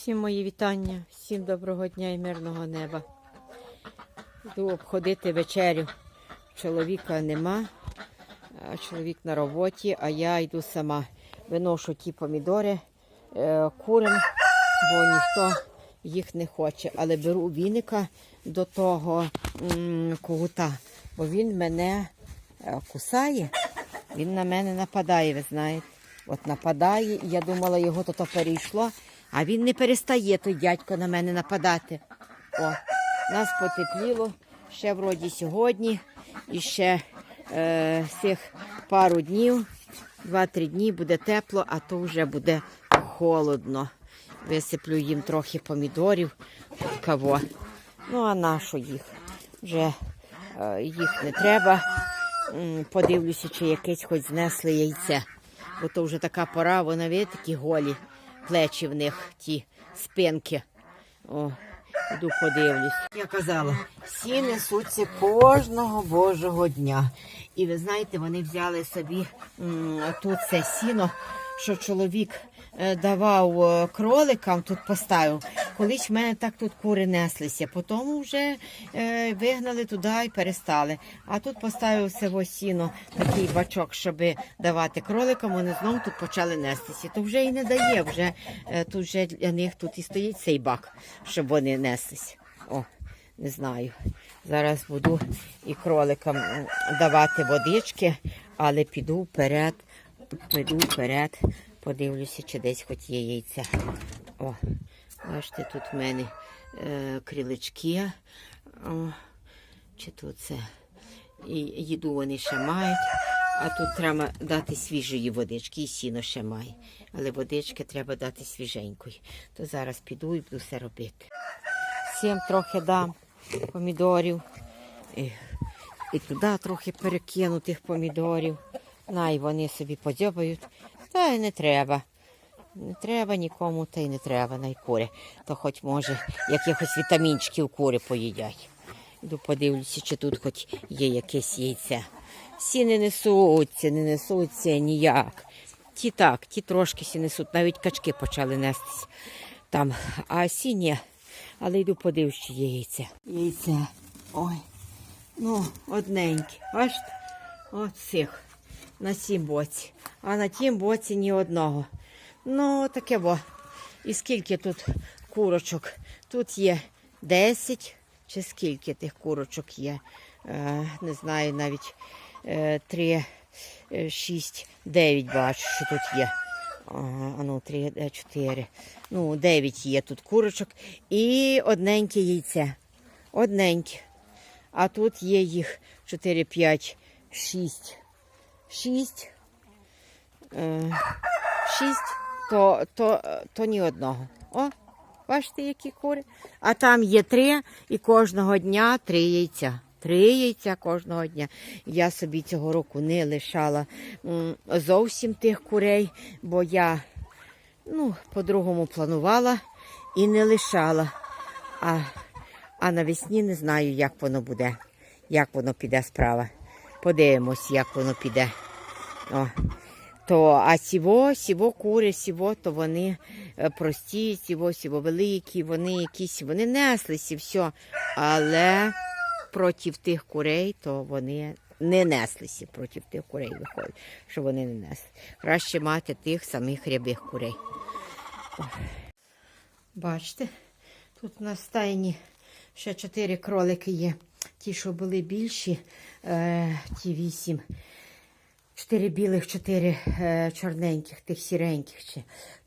Всім мої вітання, всім доброго дня і мирного неба. Йду обходити вечерю. Чоловіка нема, чоловік на роботі, а я йду сама. Виношу ті помідори е, курам, бо ніхто їх не хоче. Але беру віника до того когута, бо він мене е, кусає, він на мене нападає, ви знаєте. От нападає, я думала, його то перейшло, а він не перестає той дядько на мене нападати. О, нас потепліло ще вроді сьогодні, і ще е, цих пару днів, два-три дні буде тепло, а то вже буде холодно. Висиплю їм трохи помідорів, каво. Ну, а на що їх? Вже е, їх не треба. Подивлюся, чи якесь хоч знесли яйце. Бо то вже така пора, вона видите, такі голі плечі в них, ті спинки. О, іду подивлюсь. Я казала, всі несуться кожного божого дня. І ви знаєте, вони взяли собі тут це сіно, що чоловік давав е, кроликам, тут поставив. Колись в мене так тут кури неслися, потім вже е, вигнали туди і перестали. А тут поставив село сіно, такий бачок, щоб давати кроликам, вони знову тут почали нестися. То вже і не дає, вже е, тут вже для них тут і стоїть цей бак, щоб вони неслись. О, не знаю. Зараз буду і кроликам давати водички, але піду вперед, піду вперед, подивлюся, чи десь хоч є яйця. О, бачите, тут в мене е, крилички. О, чи тут це? І їду вони ще мають. А тут треба дати свіжої водички, і сіно ще має. Але водички треба дати свіженької. То зараз піду і буду все робити. Всім трохи дам помідорів. І, і туди трохи перекину тих помідорів. Най вони собі подзьобають. Та й не треба. Не треба нікому, та й не треба найкури. То хоч може якихось вітамінчиків кури поїдять. Іду подивлюся, чи тут хоч є якесь яйце. Всі не несуться, не несуться ніяк. Ті так, ті трошки сі несуть, навіть качки почали нестись там, а сі ні. Але йду подивлюсь, чи є яйце. Яйце. Ой. Ну, одненьке. Бачите? От цих. На сім боці. А на тім боці ні одного. Ну, таке во. І скільки тут курочок? Тут є 10 чи скільки тих курочок є. Е, не знаю, навіть е, 3, 6, 9 бачу, що тут є. А, ну, 3, 4. Ну, 9 є тут курочок. І одненьке яйце. Одненьке. А тут є їх 4, 5, 6. 6. Е, 6, то, то, то ні одного. О, бачите, які кури. А там є три, і кожного дня три яйця. Три яйця кожного дня. Я собі цього року не лишала зовсім тих курей, бо я ну, по-другому планувала і не лишала. А, а навесні не знаю, як воно буде, як воно піде справа. Подивимось, як воно піде. О. То, а сіво, сіво кури, сіво, то вони е, прості, сіво, сіво великі, вони якісь, вони неслися, все. Але проти тих курей, то вони не неслися проти тих курей, виходить, що вони не несли. Краще мати тих самих рябих курей. Ой. Бачите, тут на стайні ще чотири кролики є. Ті, що були більші, е, ті вісім. Чотири білих, чотири е, чорненьких, тих сіреньких. ще.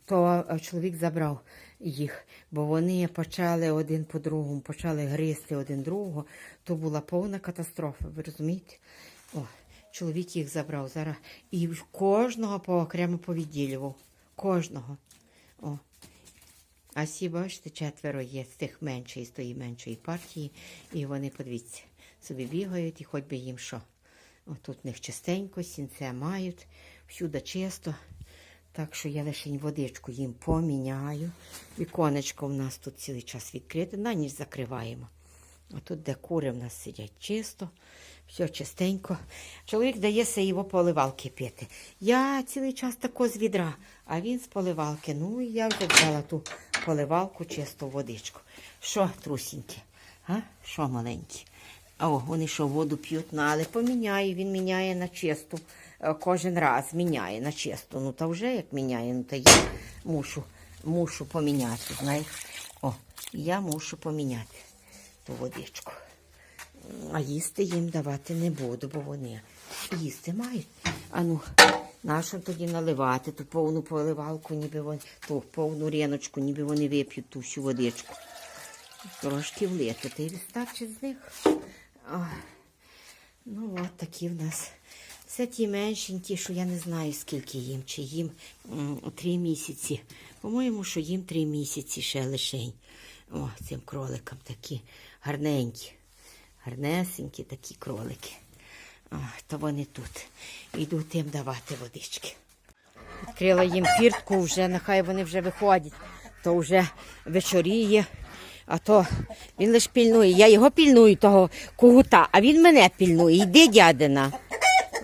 То е, чоловік забрав їх, бо вони почали один по другому, почали гризти один другого. То була повна катастрофа, ви розумієте? О, чоловік їх забрав зараз. І кожного по окремо повідділював. Кожного. О. А всі, бачите, четверо є з тих меншої, з тої меншої партії. І вони, подивіться, собі бігають і хоч би їм що. Отут в них чистенько, сінце мають, всюди чисто. Так що я лише водичку їм поміняю. Віконечко в нас тут цілий час відкрите, на ніч закриваємо. А тут, де кури в нас сидять чисто, все чистенько. Чоловік дає се його поливалки пити. Я цілий час тако з відра, а він з поливалки. Ну і я вже взяла ту поливалку, чисту водичку. Що, трусінькі? А? Що маленькі? О, вони що, воду п'ють, ну, але поміняє, він міняє на чисту. Е, Кожен раз міняє на чисту. Ну, та вже як міняє, ну та я мушу, мушу поміняти, знаєш. О, я мушу поміняти ту водичку. А їсти їм давати не буду, бо вони їсти мають. А ну, нащо тоді наливати ту повну поливалку, ніби вони, ту повну ріночку, ніби вони вип'ють ту всю водичку. Трошки влити, та й вистачить з них. Ну, от такі в нас. Це ті меншенькі, що я не знаю, скільки їм, чи їм три місяці. По-моєму, що їм три місяці ще лишень. О, цим кроликам такі гарненькі, гарнесенькі такі кролики. О, то вони тут. Йду тим давати водички. Відкрила їм фіртку, вже нехай вони вже виходять, то вже вечоріє. А то він лише пільнує. Я його пільную, того когута, а він мене пільнує. Йди, дядина.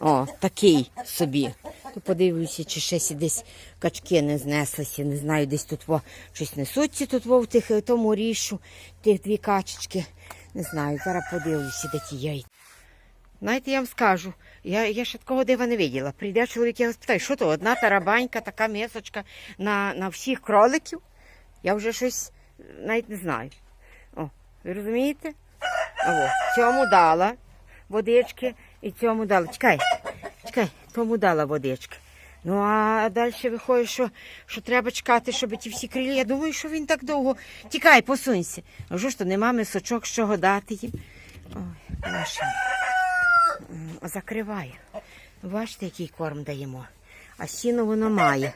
О, такий собі. То подивлюся, чи ще сі десь качки не знеслися. Не знаю, десь тут во, щось несуться тут во, в тих, е, тому рішу, тих дві качечки. Не знаю, зараз подивлюся, де ті яйця. Знаєте, я вам скажу, я, я ще такого дива не виділа. Прийде чоловік, я його спитаю, що то одна тарабанька, така мисочка на, на всіх кроликів. Я вже щось навіть не знаю. О, ви розумієте? О, цьому дала водички і цьому дала. Чекай, чекай, тому дала водички. Ну, а далі виходить, що, що треба чекати, щоб ті всі крилі. Я думаю, що він так довго. Тікай, посунься. А що ж то нема мисочок, з чого дати їм. Ой, боже. М, Закриваю. Бачите, який корм даємо. А сіно воно має.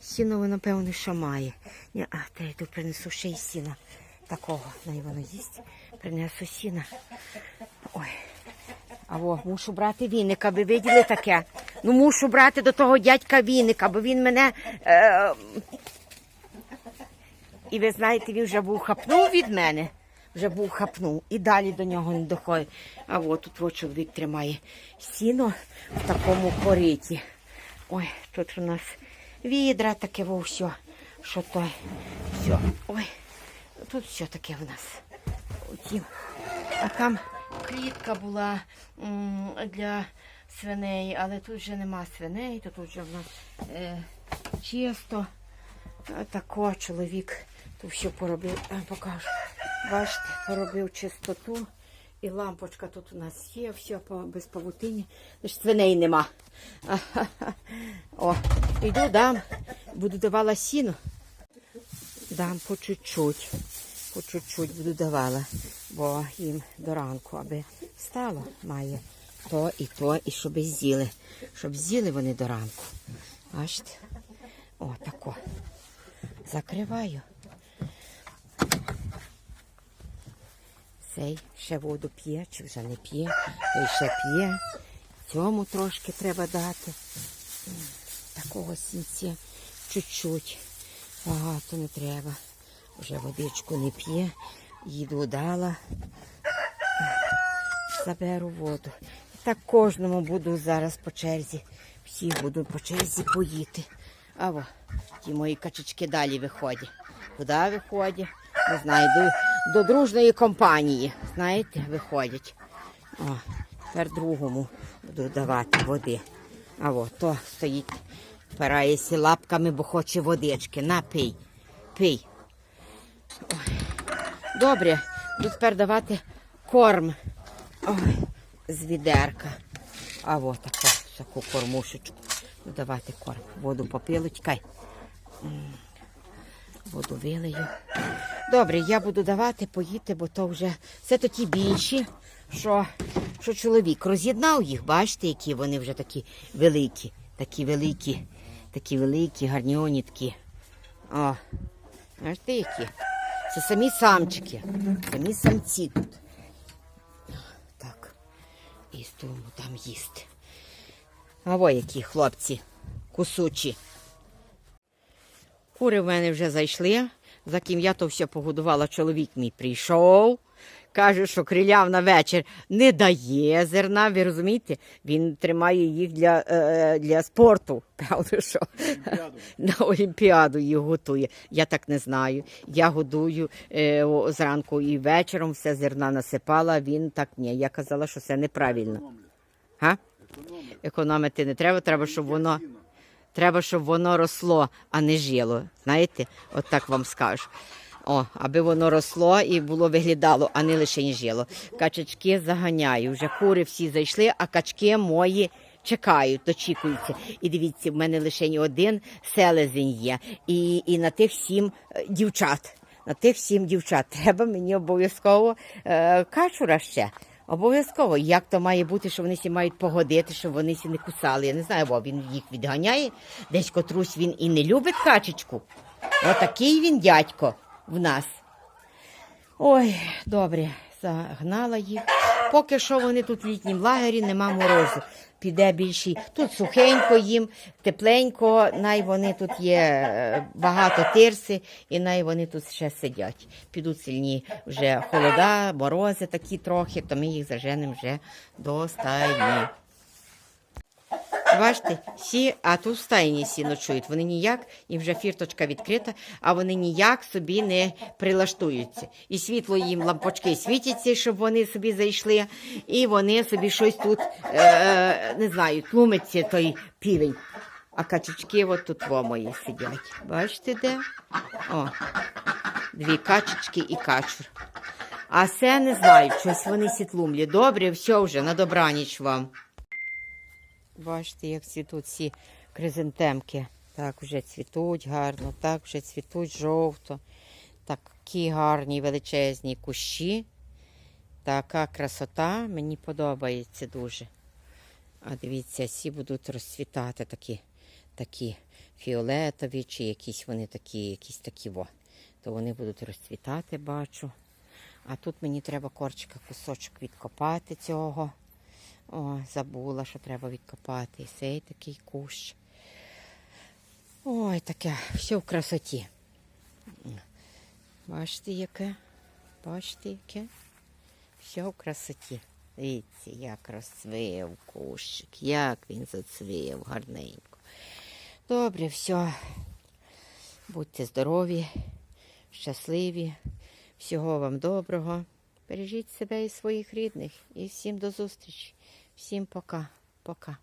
Сіно воно, певно, що має. Ні, а, та я йду принесу ще й сіна. Такого. Най воно їсть. Принесу сіна. Ой. А во, мушу брати віник, аби виділи таке. Ну, мушу брати до того дядька віник, бо він мене. Е... І ви знаєте, він вже був хапнув від мене. Вже був хапнув і далі до нього не доходить. А от тут чоловік тримає сіно в такому кориті. Ой, тут у нас відра таке во все. Що то? Все. Ой, тут все таке в нас. Утім. А там клітка була для свиней, але тут вже нема свиней, то тут вже в нас е, чисто. Тако чоловік тут все поробив, покажу. Бачите, поробив чистоту. І лампочка тут у нас є, все без павутині. Свиней нема. О, йду дам, буду давала сіно. Дам по чуть-чуть. По чуть-чуть буду давала, бо їм до ранку, аби стало, має то і то, і щоб з'їли. Щоб з'їли вони до ранку. Бачите? О, тако. Закриваю. Цей ще воду п'є, чи вже не п'є, той ще п'є. Цьому трошки треба дати. Такого сінця чуть-чуть. Багато не треба. Вже водичку не п'є. Їду дала. Заберу воду. Так кожному буду зараз по черзі. Всіх буду по черзі поїти. А во, ті мої качечки далі виходять. Куди виходять? Не знаю, до, дружної компанії, знаєте, виходять. О, тепер другому буду давати води. А от то стоїть, впирається лапками, бо хоче водички. На, пий, пий. Ой. Добре, буду тепер давати корм. Ой, з відерка. А от таку, таку кормушечку. Давати корм. Воду попили, чекай. Воду вилию. Добре, я буду давати поїти, бо то вже то ті більші, що, що чоловік роз'єднав їх. Бачите, які вони вже такі великі, такі великі, такі великі, гарніоні такі. О, бачите, які? Це самі самчики, самі самці тут. Так, і з тому там їсти. А во які хлопці, кусучі. Кури в мене вже зайшли, за ким я то все погодувала. Чоловік мій прийшов. каже, що криляв на вечір не дає зерна. Ви розумієте? Він тримає їх для, е, для спорту. Правда, що на Олімпіаду їх готує. Я так не знаю. Я годую е, зранку і вечором все зерна насипала. Він так ні. Я казала, що це неправильно. Га? Економити не треба, треба, щоб воно. Треба, щоб воно росло, а не жило. Знаєте, от так вам скажу. О, аби воно росло і було виглядало, а не лише жило. Качачки заганяю. Вже кури всі зайшли, а качки мої чекають, дочікуються. І дивіться, в мене лише один селезень є. І, і на тих сім е, дівчат. На тих сім дівчат. Треба мені обов'язково е, качура ще. Обов'язково, як то має бути, що вони всі мають погодити, щоб вони всі не кусали. Я не знаю, бо він їх відганяє. Десь котрусь він і не любить качечку. Отакий він дядько в нас. Ой, добре, загнала їх. Поки що вони тут в літнім лагері, нема морозу. Піде більший. Тут сухенько їм, тепленько, най вони тут є е, багато тирси, і най вони тут ще сидять. Підуть сильні вже холода, морози такі трохи, то ми їх заженемо вже до стайні. Бачите, всі, а тут стайні всі ночують. Вони ніяк, і вже фірточка відкрита, а вони ніяк собі не прилаштуються. І світло їм лампочки світяться, щоб вони собі зайшли, і вони собі щось тут, е, не знаю, тлумиться той півень. А качечки от тут мої сидять. Бачите де? О, дві качечки і качур. А це не знаю, щось вони сітлумлі. Добре, все вже, на добраніч вам. Бачите, як цвітуть ці кризантемки. Так вже цвітуть гарно, так вже цвітуть жовто. Такі гарні величезні кущі. Така красота мені подобається дуже. А дивіться, всі будуть розцвітати такі, такі фіолетові, чи якісь вони такі, якісь такі во. То вони будуть розцвітати, бачу. А тут мені треба корчика кусочок відкопати цього. О, забула, що треба відкопати. І цей такий кущ. Ой, таке, все в красоті. Бачите, яке? Бачите, яке? Все в красоті. Дивіться, як розцвів кущик, як він зацвів гарненько. Добре, все. Будьте здорові, щасливі. Всього вам доброго. Бережіть себе і своїх рідних. І всім до зустрічі. Всім пока. Пока.